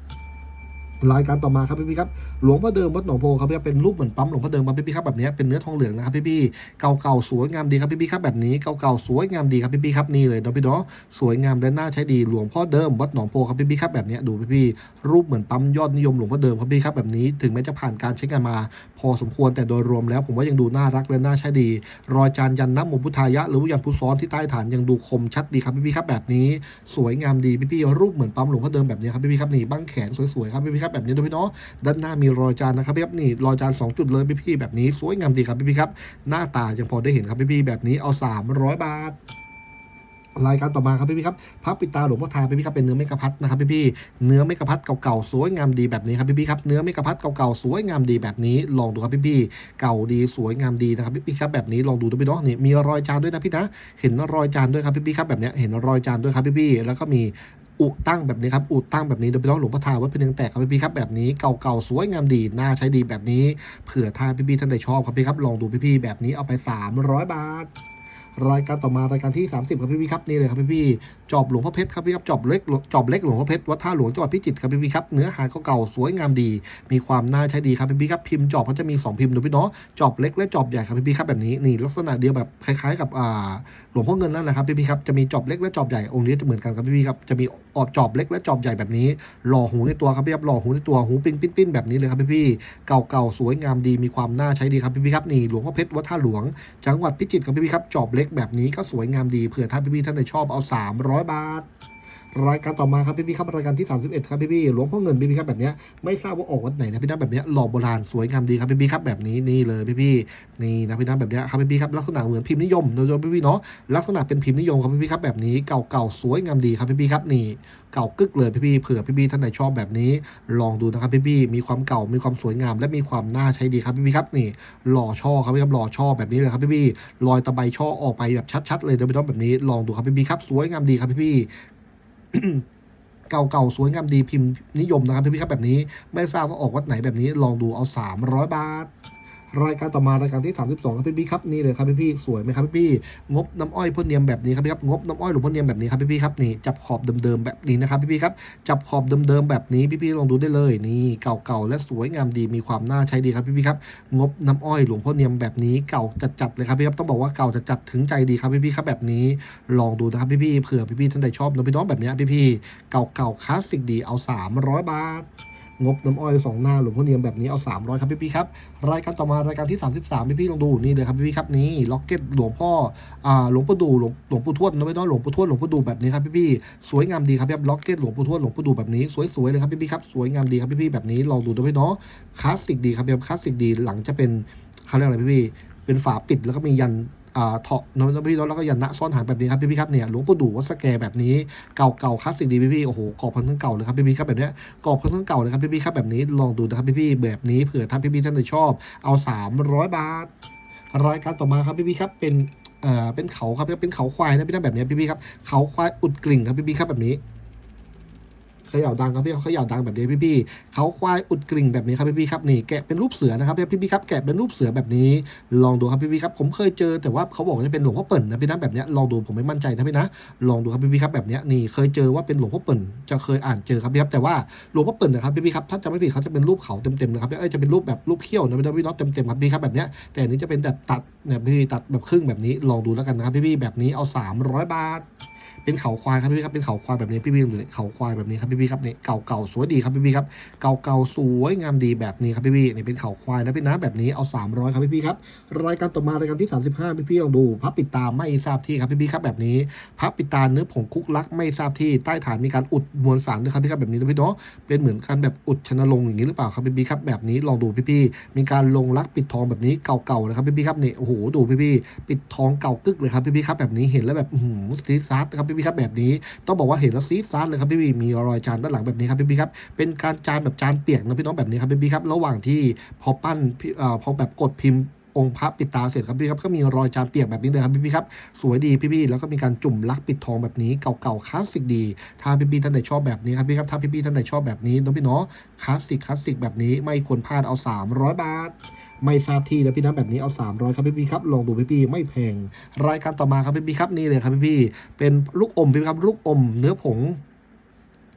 รายการต่อมาครับพี่ๆครับหลวงพ่อเดิมวัดหนองโพครับพี่เป็นรูปเหมือนปั๊มหลวงพ่อเดิมครับพี่ๆครับแบบนี้เป็นเนื้อทองเหลืองนะครับพี่ๆเก่าๆสวยงามดีครับพี่ๆครับแบบนี้เก่าๆสวยงามดีครับพี่ๆครับนี่เลยเนาะพี่เนาะสวยงามและน่าใช้ดีหลวงพ่อเดิมวัดหนองโพครับพี่ๆครับแบบนี้ดูพี่ๆรูปเหมือนปั๊มยอดนิยมหลวงพ่อเดิมครับพี่ครับแบบนี้ถึงแม้จะผ่านการใช้งานมา พอสมควรแต่โดยรวมแล้ว ผมว่ายังดูน่ารักและน่าใช้ดี รอยจานยันน้ำมพุทธายะ หรือว่ายันพุซ้อนที่ใต้ฐานยังดูคมชัดดีครับพี่ๆครับแบบนี้ สวยงามดีพี่ๆรูปเหมือนปั๊มหลวงพ่อเดิมแบบนี้ครับพี่ๆครับนี่บั้งแขนสวยๆครับพี่ๆครับแบบนี้ด้วยพี่เนาะด้านหน้ามีรอยจานนะครับพี่ครับนี่รอยจานสองจุดเลยพี่ๆแบบนี้สวยงามดีครับพี่ๆครับ หน้าตายังพอได้เห็นครับพี่ๆแบบนี้เอา 300 บาทรายการต่อมาครับพี่ๆครับพระปิตาหลวงพ่อทาพี่ๆครับเป็นเนื้อเมกะพัดนะครับพี่ๆเนื้อเมกะพัดเก่าๆสวยงามดีแบบนี้ครับพี่ๆครับเนื้อเมกะพัดเก่าๆสวยงามดีแบบนี้ลองดูครับพี่ๆเก่าดีสวยงามดีนะครับพี่ๆครับแบบนี้ลองดูด้วยพี่น้องนี่มีรอยจานด้วยนะพี่นะ เห็นรอยจานด้วยครับพี่ๆครับแบบนี้เห็นรอยจานด้วยครับพี่ๆแล้วก็มี อุตั้งแบบนี้ครับอุตั้งแบบนี้โดยพี่น้องหลวงพ่อทาวัดเพียงแตกครับพี่ๆครับแบบนี้เก่าๆสวยงามดีน่าใช้ดีแบบนี้เผื่อถ้าพี่ๆท่านใดชอบครับพี่ครับลองดูพี่ๆแบบนี้เอาไป 300 บาท รายการต่อมารายการที่ 30 ครับพี่พี่ครับนี่เลยครับพี่พี่จอบหลวงพ่อเพชรครับพี่ครับจอบเล็กจอบเล็กหลวงพ่อเพชรวัดท่าหลวงจังหวัดพิจิตรครับพี่พี่ครับเนื้อหาเก่าๆสวยงามดี มีความน่าใช้ดีครับพี่พี่ครับพิมพ์จอบเขาจะมี 2 พิมพ์ดูพี่เนาะจอบเล็กและจอบใหญ่ครับพี่พี่ครับแบบนี้นี่ลักษณะเดียวแบบคล้ายๆ กับอ่าหลวงพ่อเงินนั่นแหละครับพี่พี่ครับจะมีจอบเล็กและจอบใหญ่องค์นี้จะเหมือนกันครับพี่พี่ครับจะมีออบจอบเล็กและจอบใหญ่แบบนี้ หล่อหูในตัวครับพี่ครับหล่อหูในตัวหูปิ้นปิ้นปิ้นแบบนี้เลยครับพี่พี่เก่าๆสวยงามดีมีความน่าใช้ดีครับพี่พี่ครับนี่หลวงพ่อเพชรวัดท่าหลวง จังหวัดพิจิตรครับพี่พี่ครับจอบเล็กแบบนี้ก็สวยงามดีเผื่อท่านพี่ๆท่านไหนชอบเอา 300 บาท รายการต่อมาครับพี่พี่ครับรายการที่ 31 ครับพี่พี่หลวงพ่อเงินพี่พี่ครับแบบเนี้ยไม่ทราบว่าออกวัดไหนนะพี่น้ำแบบเนี้ยหล่อโบราณสวยงามดีครับพี่พี่ครับแบบนี้นี่เลยพี่พี่นี่นะพี่น้ำแบบเนี้ยครับพี่พี่ครับลักษณะเหมือนพิมพ์นิยมโดยเฉพาะพี่พี่เนาะลักษณะเป็นพิมพ์นิยมครับพี่พี่ครับแบบนี้เก่าๆสวยงามดีครับพี่พี่ครับนี่เก่ากึกเลยพี่พี่เผื่อพี่พี่ท่านใดชอบแบบนี้ ลองดูนะครับพี่พี่มีความเก่ามีความสวยงาม และมีความน่าใช้ดีครับพี่พี่ครับนี่หล่อช่อครับพี่ครับหล่อช่อแบบนี้เลยครับพี่พี่รอยตะไบช่อออกไปแบบชัดๆ เลยโดยไม่ต้องแบบนี้ลองดูครับพี่พี่ครับสวยงามดีครับพี่พี่ เก่าๆสวยงามดีพิมพ์นิยมนะครับพี่ๆครับแบบนี้ ไม่ทราบว่าออกวัดไหนแบบนี้ลองดูเอา 300 บาท รายการต่อมารายการที่ 32ครับพี่ๆครับนี่เลยครับพี่ๆสวยไหมครับพี่ๆงบน้ำอ้อยพ่นเนียมแบบนี้ครับพี่ครับงบน้ำอ้อยหรือพ่นเนียมแบบนี้ครับพี่ๆครับนี่จับขอบเดิมๆแบบนี้นะครับพี่ๆครับจับขอบเดิมๆแบบนี้พี่ๆลองดูได้เลยนี่เก่าๆและสวยงามดีมีความน่าใช้ดีครับพี่ๆครับงบน้ำอ้อยหลวงพ่อเนียมแบบนี้เก่าจัดๆเลยครับพี่ครับต้องบอกว่าเก่าจัดๆถึงใจดีครับพี่ๆครับแบบนี้ลองดูนะครับพี่ๆเผื่อพี่ๆท่านใดชอบนะพี่น้องแบบนี้ยพี่เก่าๆคลาสสิกดีเอา 300 บาท งบน้ำอ้อยสองหน้าหลวงพ่อเนียมแบบนี้เอา 300 ครับพี่ๆครับ รายการต่อมารายการที่ 33 พี่ๆลองดูนี่เลยครับพี่ๆครับนี่ล็อกเก็ตหลวงพ่ออ่าหลวงปู่ดูหลวงหลวงปู่ทวดนะไม่น้อยหลวงปู่ทวดหลวงปู่ดูแบบนี้ครับพี่ๆสวยงามดีครับพี่ครับล็อกเก็ตหลวงปู่ทวดหลวงปู่ดูแบบนี้สวยๆเลยครับพี่ๆครับสวยงามดีครับพี่ๆแบบนี้ลองดูด้วยเนาะคลาสสิกดีครับพี่ครับคลาสสิกดีหลังจะเป็นเขาเรียกอะไรพี่ๆเป็นฝาปิดแล้วก็มียัน เถาะน้องพี่น้องแล้วก็ยันนะซ่อนหางแบบนี้ครับพี่พี่ครับเนี่ยหลวงปู่ดูวัดสแกแบบนี้เก่าเก่าคลาสสิกดีพี่พี่โอ้โหกรอบพันทั้งเก่าเลยครับพี่พี่ครับแบบเนี้ยกรอบพันทั้งเก่าเลยครับพี่พี่ครับแบบนี้ลองดูนะครับพี่พี่แบบนี้เผื่อท่านพี่พี่ท่านใดชอบเอา300บาทรายการต่อมาครับพี่พี่ครับเป็นเอ่อเป็นเขาครับเป็นเขาควายนะพี่นแบบเนี้ยพี่พี่ครับเขาควายอุดกลิ่งครับพี่พี่ครับแบบนี้ เขย่าดังครับพี่เขาเขย่าดังแบบนี้พี่พี่เขาควายอุดกลิ่งแบบนี้ครับพี่พี่ครับนี่แกะเป็นรูปเสือนะครับพี่พี่ครับแกะเป็นรูปเสือแบบนี้ ลองดูครับพี่พี่ครับผมเคยเจอแต่ว่าเขาบอกว่าจะเป็นหลวงพ่อเปิ่นนะพี่นะแบบนี้ลองดูผมไม่มั่นใจนะพี่นะลองดูครับพี่พี่ครับแบบนี้นี่เคยเจอว่าเป็นหลวงพ่อเปิ่นจะเคยอ่านเจอครับพี่ครับแต่ว่าหลวงพ่อเปิ่นนะครับพี่พี่ครับถ้าจำไม่ผิดเขาจะเป็นรูปเขาเต็มๆเลยครับเอ้ยจะเป็นรูปแบบรูปเขี้ยวนะพี่นะพี่น็อตเต็มๆครับพี่ครับแบบนี้แต่อันนี้จะเป็นแบบตัดเนี่ยพี่ตัดแบบครึ่งแบบนี้ลองดูแล้วกันนะครับพี่พี่แบบนี้เอา 300 บาท เป็นเขาควายครับพี่ๆครับเป็นเขาควายแบบนี้พี่พี่ๆดูเนี่ยเขาควายแบบนี้ครับพี่พี่ครับเนี่ยเก่าเก่าๆสวยดีครับพี่พี่ครับเก่าเก่าๆสวยงามดีแบบนี้ครับพี่พี่ๆนี่ยเป็นเขาควายนะพี่นะแบบนี้เอา 300 ครับพี่พี่ครับรายการต่อมารายการที่ 35 พี่พี่ลองดูพับปิดตาไม่ทราบที่ครับพี่พี่ครับแบบนี้พับปิดตาเนื้อผงคุกลักไม่ทราบที่ใต้ฐานมีการอุดมวลสารด้วยครับพี่ครับแบบนี้นะพี่เนาะเป็นเหมือนกันแบบอุดชนลงอย่างนี้หรือเปล่าครับพี่พี่ครับแบบนี้ลองดูพี่พี่มีการลงลักปิดทองแบบนี้เก่าๆนะครับพี่พี่ครับนี่โอ้โหดูพี่พี่ปิดทองเก่ากึกเลยครับพี่พี่ครับแบบนี้เห็นแล้วแบบหือซีซัดนะครับพี่พี่ครับแบบนี้ ต้องบอกว่าเห็นแล้วซีดซัดเลยครับพี่พี่มีรอยจานด้านหลังแบบนี้ครับพี่พี่ครับเป็นการจานแบบจานเปียกนะพี่น้องแบบนี้ครับพี่พี่ครับระหว่างที่พอปั้นพอพอแบบกดพิมพ์องค์พระปิดตาเสร็จครับพี่ครับก็มีรอยจานเปียกแบบนี้เลยครับพี่พี่ครับสวยดีพี่พี่แล้วก็มีการจุ่มลักปิดทองแบบนี้เก่าๆคลาสสิกดีถ้าพี่พี่ท่านไหนชอบแบบนี้ครับพี่ครับถ้าพี่พี่ท่านไหนชอบแบบนี้น้องพี่เนาะคลาสสิกคลาสสิกแบบนี้ไม่ควรพลาดเอา 300 บาท ไม่ทราบที่นะพี่นะแบบนี้เอา 300 ครับพี่พี่ครับลองดูพี่พี่ไม่แพงรายการต่อมาครับพี่พี่ครับนี่เลยครับพี่พี่เป็นลูกอมพี่พี่ครับลูกอมเนื้อผง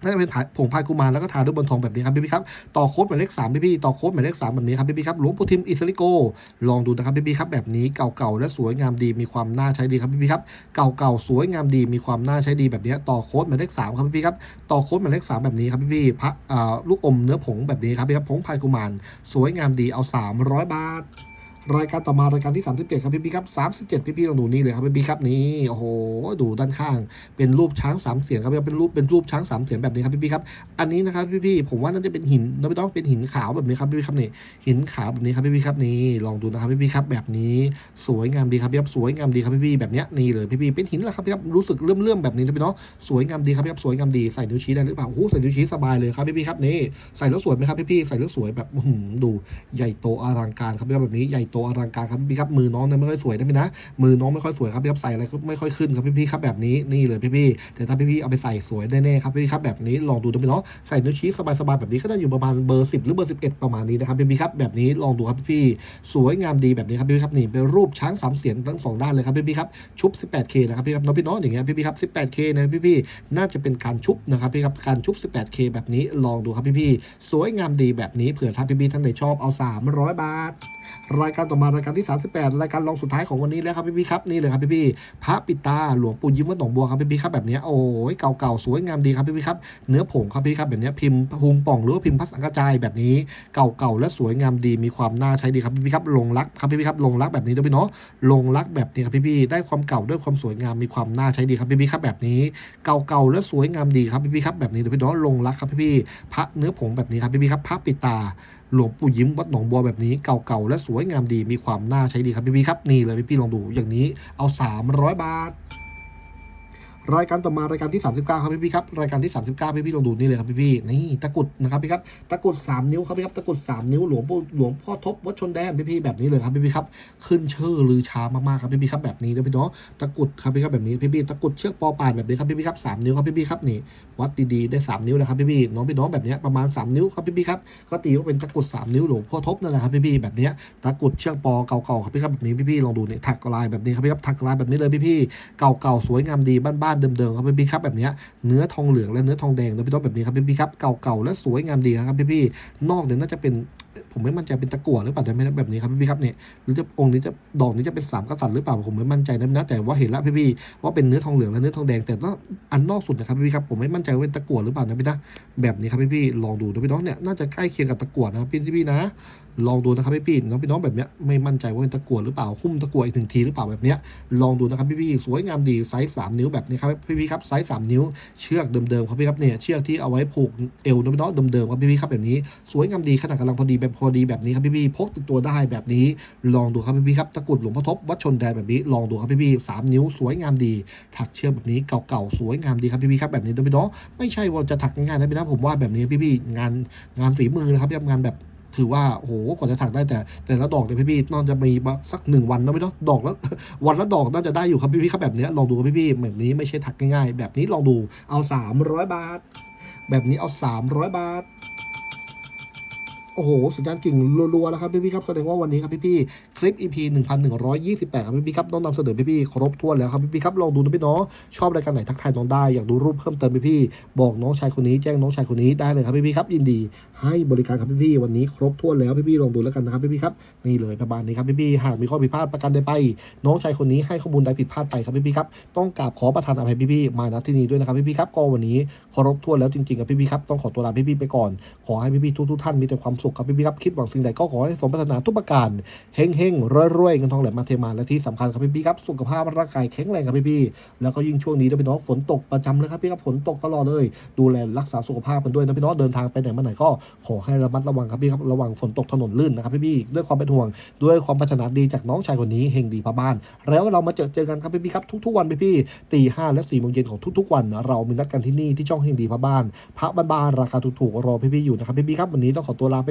น่าจะเป็นผงพายกุมารแล้วก็ทาด้วยบนทองแบบนี้ครับพี่พี่ครับต่อโค้ดหมายเลขสามพี่พี่ต่อโค้ดหมายเลขสามแบบนี้ครับพี่พี่ครับหลวงปู่ทิมอิสริโก ลองดูนะครับพี่พี่ครับแบบนี้เก่าๆและสวยงามดีมีความน่าใช้ดีครับพี่พี่ครับเก่าๆสวยงามดีมีความน่าใช้ดีแบบนี้ต่อโค้ดหมายเลขสามครับพี่พี่ครับต่อโค้ดหมายเลขสามแบบนี้ครับพี่พี่พระลูกอมเนื้อผงแบบนี้ครับพี่ครับผงพายกุมารสวยงามดีเอา 300 บาท รายการต่อมารายการที่37ครับพี่พี่ครับ37พี่พี่ลองดูนี่เลยครับพี่พี่ครับนี่โอ้โหดูด้านข้างเป็นรูปช้างสามเสียนครับพี่เป็นรูปเป็นรูปช้างสามเสียนแบบนี้ครับพี่พี่ครับอันนี้นะครับพี่พี่ผมว่าน่าจะเป็นหินนะไม่ต้องเป็นหินขาวแบบนี้ครับพี่พี่ครับนี่หินขาวแบบนี้ครับพี่พี่ครับนี่ลองดูนะครับพี่พี่ครับแบบนี้สวยงามดีครับพี่ครับสวยงามดีครับพี่พี่แบบเนี้ยนี่เลยพี่พี่เป็นหินแหละครับพี่ครับรู้สึกเลื่อมเลื่อมๆแบบนี้นะพี่เนาะสวยงามดีครับพี่ครับสวยงามดีใส่นิ้วชี้ได้หรือเปล่าโอ้โหใส่นิ้วชี้สบายเลยครับพี่พี่ครับนี่ใส่แล้วสวยไหมครับพี่พี่ใส่แล้วสวยแบบอื้อหือดูใหญ่โตอลังการครับพี่ครับแบบนี้ใหญ่โตอลังการครับพี่ครับมือน้องเนี่ยไม่ค่อยสวยนะพี่นะมือน้องไม่ค่อยสวยครับพี่ครับใส่อะไรก็ไม่ค่อยขึ้นครับพี่พี่ครับแบบนี้นี่เลยพี่พี่แต่ถ้าพี่พี่เอาไปใส่สวยแน่ๆครับพี่ครับแบบนี้ลองดูนะพี่เนาะใส่นิ้วชี้สบายๆแบบนี้ก็น่าอยู่ประมาณเบอร์10หรือเบอร์11ประมาณนี้นะครับพี่พี่ครับแบบนี้ลองดูครับพี่พี่สวยงามดีแบบนี้ครับพี่พี่ครับนี่เป็นรูปช้างสามเสียนทั้งสองด้านเลยครับพี่พี่ครับชุบ 18K นะครับพี่ครับน้องพี่น้องอย่างเงี้ยพี่พี่ครับ 18K นะพี่พี่น่าจะเป็นการชุบนะครับพี่ครับการชุบ 18K แบบนี้ลองดูครับพี่พี่สวยงามดีแบบนี้เผื่อถ้าพี่พี่ท่านไหนชอบเอา 300 บาท รายการต่อมารายการที่ 38 รายการรองสุดท้ายของวันนี้แล้วครับพี่พี่ครับนี่เลยครับพี่พี่พระปิตาหลวงปู่ยิ้มวัดหนองบัวครับพี่พี่ครับแบบนี้โอ้ยเก่าๆสวยงามดีครับพี่พี่ครับเนื้อผงครับพี่ครับแบบนี้พิมพ์พุงป่องหรือว่าพิมพ์พัสสังกระจายแบบนี้เก่าๆและสวยงามดีมีความน่าใช้ดีครับพี่พี่ครับลงรักครับพี่พี่ครับลงรักแบบนี้ด้วยพี่เนาะลงรักแบบนี้ครับพี่พี่ได้ความเก่าด้วยความสวยงามมีความน่าใช้ดีครับพี่พี่ครับแบบนี้เก่าๆและสวยงามดีครับพี่พี่ครับแบบนี้เดี๋ยวพี่เนาะลงรักครับพี่พี่พระเนื้อผงแบบนี้ครับพี่พี่ครับพระปิตา หลวงปู่ยิ้มวัดหนองบัวแบบนี้เก่าๆและสวยงามดีมีความน่าใช้ดีครับพี่ๆครับนี่เลยพี่ๆลองดูอย่างนี้เอา 300 บาท รายการต่อมารายการที่ 39 ครับพี่ๆครับรายการที่ 39 พี่ๆลองดูนี่เลยครับพี่ๆนี่ตะกุดนะครับพี่ครับตะกุด 3 นิ้วครับพี่ครับตะกุด 3 นิ้วหลวงหลวงพ่อทบวัดชนแดนพี่ๆแบบนี้เลยครับพี่ๆครับขึ้นชื่อลือชามากๆครับพี่ๆครับแบบนี้นะพี่เนาะตะกุดครับพี่ครับแบบนี้พี่ๆตะกุดเชือกปอป่านแบบนี้ครับพี่ๆครับสามนิ้วครับพี่ๆครับนี่วัดดีๆได้ 3 นิ้วแล้วครับพี่ๆน้องพี่น้องแบบนี้ประมาณ 3 นิ้วครับพี่ๆครับก็ตีว่าเป็นตะกุด 3 นิ้วหลวงพ่อทบนั่นแหละครับพี่ๆแบบนี้ตะกุดเชือกปอเก่าๆครับพี่ครับแบบนี้พี่ๆลองดูนี่ถักลายแบบนี้ครับพี่ครับถักลายแบบนี้เลยพี่ๆเก่าๆสวยงามดีบ้านๆเดิมๆครับพี่ๆครับแบบนี้เนื้อทองเหลืองและเนื้อทองแดงน้องพี่น้องแบบนี้ครับพี่ๆครับเก่าๆและสวยงามดีครับพี่ๆนอกเนี่ยน่าจะเป็นผมไม่มั่นใจเป็นตะกั่วหรือเปล่าแต่ไม่แบบนี้ครับพี่ๆครับเนี่ยหรือจะองค์นี้จะดอกนี้จะเป็นสามกษัตริย์หรือเปล่าผมไม่มั่นใจนะแต่ว่าเห็นแล้วพี่ๆว่าเป็นเนื้อทองเหลืองและเนื้อทองแดงแต่ว่าอันนอกสุดนะครับพี่ๆครับผมไม่มั่นใจว่าเป็นตะกั่วหรือเปล่านะพี่นะแบบนี้ครับพี่พี่ๆลองดูนะพี่น้องเนี่ยน่าจะใกล้เคียงกับตะกั่วนะครับพี่พี่ๆนะลองดูนะครับพี่พี่น้องพี่น้องแบบเนี้ยไม่มั่นใจว่าเป็นตะกั่วหรือเปล่าหุ้มตะกั่วอีกหนึ่งทีหรือเปล่าแบบเนี้ยลองดูนะครับพี่พี่สวยงามดีไซส์สามนิ้วแบบนี้ครับพี่พี่ครับไซส์สามนิ้ว เชือกเดิมๆครับพี่ครับเนี่ยเชือกที่เอาไว้ผูกเอวนะพี่น้องเดิมๆครับพี่พี่ครับแบบนี้ สวยงามดีขนาดกำลังพอดีแบบพอดีแบบนี้ครับพี่พี่พกติดตัวได้แบบนี้ ลองดูครับพี่พี่ครับตะกรุดหลวงพ่อทบวัดชนแดนแบบนี้ลองดูครับพี่พี่สามนิ้ว สวยงามดี ถักเชือกแบบนี้เก่าๆสวยงามดีครับพี่พี่ครับแบบนี้นะพี่น้องไม่ใช่ว่าจะถักง่ายๆนะพี่นะผมว่าแบบนี้พี่ๆงานงานฝีมือนะครับงานแบบ ถือว่าโอ้โหกว่าจะถักได้แต่ แต่ละดอกเนี่ยพี่ๆน่าจะมีสักหนึ่งวันนะพี่เนาะดอกแล้ววันละดอกน่าจะได้อยู่ครับพี่ๆครับแบบนี้ลองดูครับพี่ๆแบบนี้ไม่ใช่ถักง่ายๆ แบบนี้ลองดูเอา 300 บาท แบบนี้เอา 300 บาท โอ้โหสัญญาณกิ่งรัวๆแล้วครับพี่ๆครับแสดงว่าวันนี้ครับพี่ๆคลิป EP 1128ครับพี่ๆครับต้องนำเสนอพี่ๆครบถ้วนแล้วครับพี่ๆครับลองดูนะพี่น้องชอบรายการไหนทักทายน้องได้อยากดูรูปเพิ่มเติมพี่ๆบอกน้องชายคนนี้แจ้งน้องชายคนนี้ได้เลยครับพี่ๆครับยินดี ให้บริการครับพี่ๆวันนี้ครบถ้วนแล้วพี่ๆลองดูแล้วกันนะครับพี่ๆครับนี่เลยประมาณนี้ครับพี่ๆหากมีข้อผิดพลาดประกันใดไป น้องชายคนนี้ให้ข้อมูลใดผิดพลาดไปครับพี่ๆครับต้องกราบขอประทานอภัยพี่ๆมาณที่นี้ด้วยนะครับพี่ๆครับก็วันนี้ครบถ้วนแล้วจริงๆครับพี่ๆครับต้องขอตัวลาพี่ๆไปก่อน ขอให้พี่ๆทุกๆท่านมีแต่ความสุขครับพี่ๆครับคิดหวังสิ่งใดก็ขอให้สมปรารถนาทุกประการเฮงเฮงๆรวยเงินทองไหลมาเทมาและที่สำคัญครับพี่ๆครับสุขภาพร่างกายแข็งแรงครับพี่ๆแล้วก็ยิ่งช่วงนี้นะพี่น้องฝนตกประจำเลยครับพี่ครับฝนตกตลอดเลย ดูแลรักษาสุขภาพกันด้วยนะพี่น้องเดินทางไปไหนมาไหนก็ขอให้ระมัดระวังครับพี่ครับระวังฝนตกถนนลื่นนะครับพี่ๆด้วยความเป็นห่วงด้วยความปรารถนาดีจากน้องชายคนนี้เฮงดีพระบ้าน แล้วเรามาเจอเจอกันครับพี่ๆครับทุกๆวันพี่ๆตีห้าและสี่โมงเย็นของทุกๆวัน เรามีนัดกันที่นี่ที่ช่องเฮงดีพะบ้าน พระบ้านๆราคาถูกๆรอพี่ๆอยู่นะครับพี่ๆครับวันนี้ต้องขอตัวลาไป